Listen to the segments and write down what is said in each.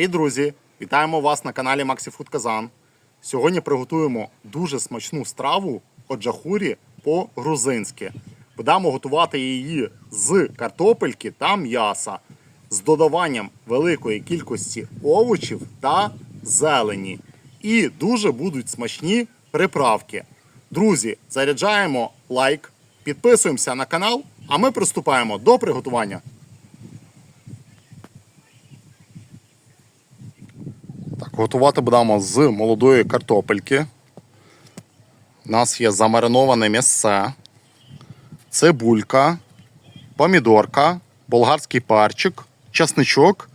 Привіт, друзі! Вітаємо вас на каналі Maxi Food Казан. Сьогодні приготуємо дуже смачну страву оджахурі по-грузинськи. Будемо готувати її з картопельки та м'яса з додаванням великої кількості овочів та зелені. І дуже будуть смачні приправки. Друзі, заряджаємо лайк, підписуємося на канал, а ми приступаємо до приготування. Готувати будемо з молодої картопельки. У нас є замариноване м'ясце, цибулька, помідорка, болгарський парчик, часничок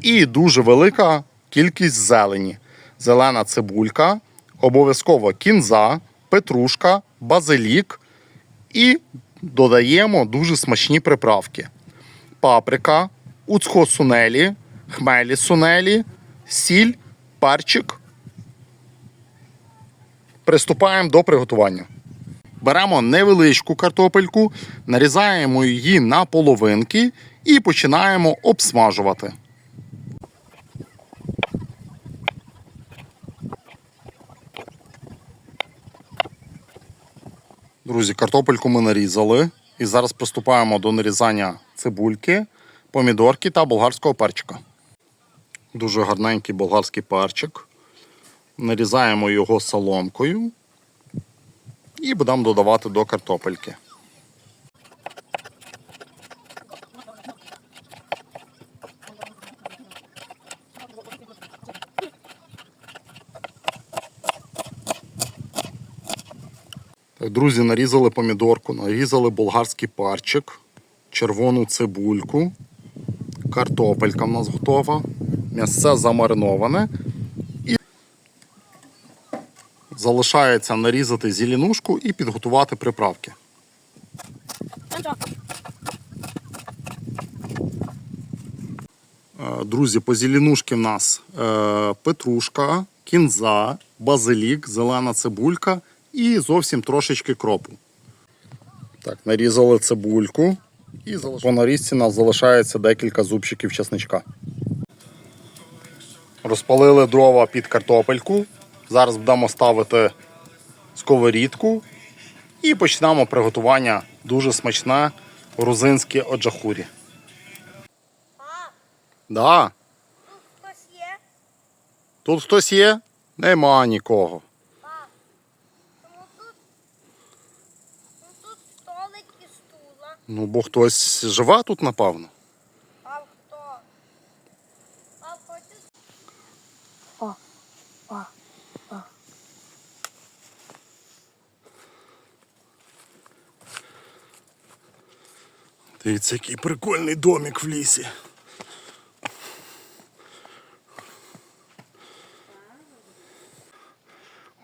і дуже велика кількість зелені. Зелена цибулька, обов'язково кінза, петрушка, базилік і додаємо дуже смачні приправки. Паприка, уцхо-сунелі, хмелі сунелі, сіль, перчик. Приступаємо до приготування. Беремо невеличку картопельку, нарізаємо її на половинки і починаємо обсмажувати. Друзі, картопельку ми нарізали. І зараз приступаємо до нарізання цибульки, помідорки та болгарського перчика. Дуже гарненький болгарський перчик. Нарізаємо його соломкою і будемо додавати до картопельки. Так, друзі, нарізали помідорку, нарізали болгарський парчик, червону цибульку, картопелька в нас готова, м'ясце замариноване. І залишається нарізати зеленушку і підготувати приправки. Е, Друзі, по зеленушки в нас е, петрушка, кінза, базилік, зелена цибулька і зовсім трошечки кропу. Так, нарізали цибульку і по нарізці у нас залишається декілька зубчиків чесничка. Розпалили дрова під картопельку. Зараз будемо ставити сковорідку і почнемо приготування дуже смачне грузинське оджахурі. А, Да, тут хтось є? тут хтось є? Нема нікого. А, тому тут, ну, тут столик і стула. Ну, бо хтось живе тут, напевно. А хто? А хочеш? О, о, о. Дивіться, який прикольний домик в лісі.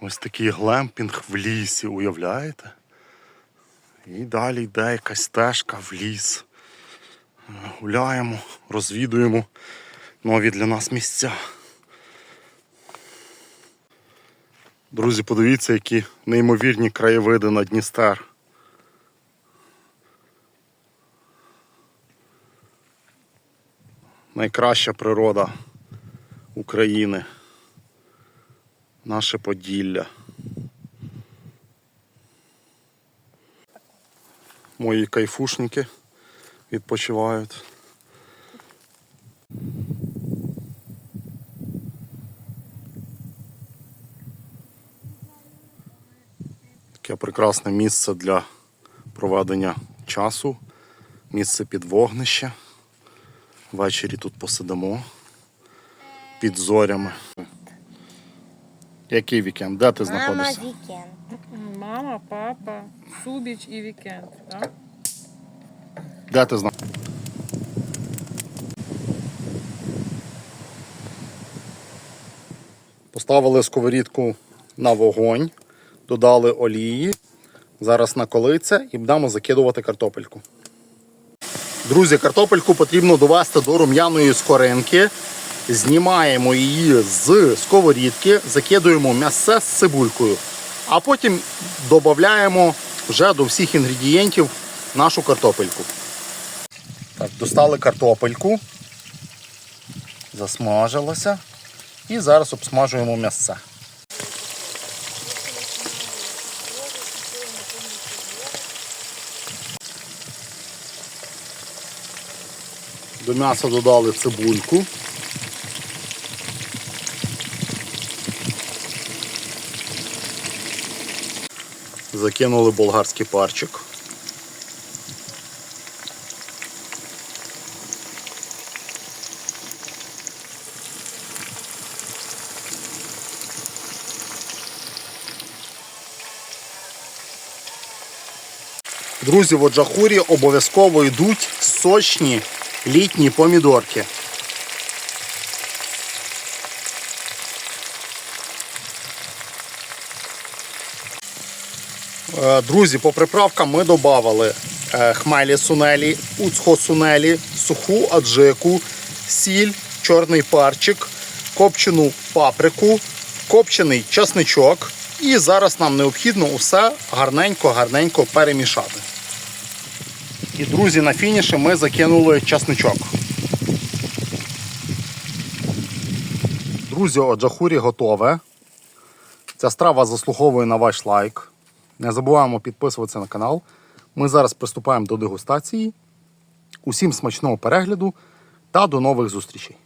Ось такий глемпінг в лісі, уявляєте? І далі йде якась стежка в ліс. Гуляємо, розвідуємо нові для нас місця. Друзі, подивіться, які неймовірні краєвиди на Дністер. найкраща природа України. Наше Поділля. Мої кайфушники відпочивають. Таке прекрасне місце для проведення часу, місце під вогнище. Ввечері тут посидимо під зорями. Який вікенд? Де ти Мама знаходишся? вікенд. Мама, папа, Субіч і вікенд. Так? Де ти знаходишся? Поставили сковорідку на вогонь, додали олії. Зараз наколиться і будемо закидувати картопельку. Друзі, картопельку потрібно довести до рум'яної скоринки. Знімаємо її з сковорідки, закидуємо м'ясце з цибулькою, а потім додаємо вже до всіх інгредієнтів нашу картопельку. Так, достали картопельку. засмажилося. І зараз обсмажуємо м'ясце. До м'яса додали цибульку. Закинули болгарський парчик. Друзі, в Оджахурі обов'язково йдуть сочні літні помідорки. Е, Друзі, по приправкам ми додали хмелі сунелі, уцхо сунелі, суху аджику, сіль, чорний парчик, копчену паприку, копчений часничок. І зараз нам необхідно усе гарненько-гарненько перемішати. І, друзі, на фініші ми закинули часничок. Друзі, оджахурі готове. Ця страва заслуговує на ваш лайк. Не забуваємо підписуватися на канал. Ми зараз приступаємо до дегустації. Усім смачного перегляду та до нових зустрічей!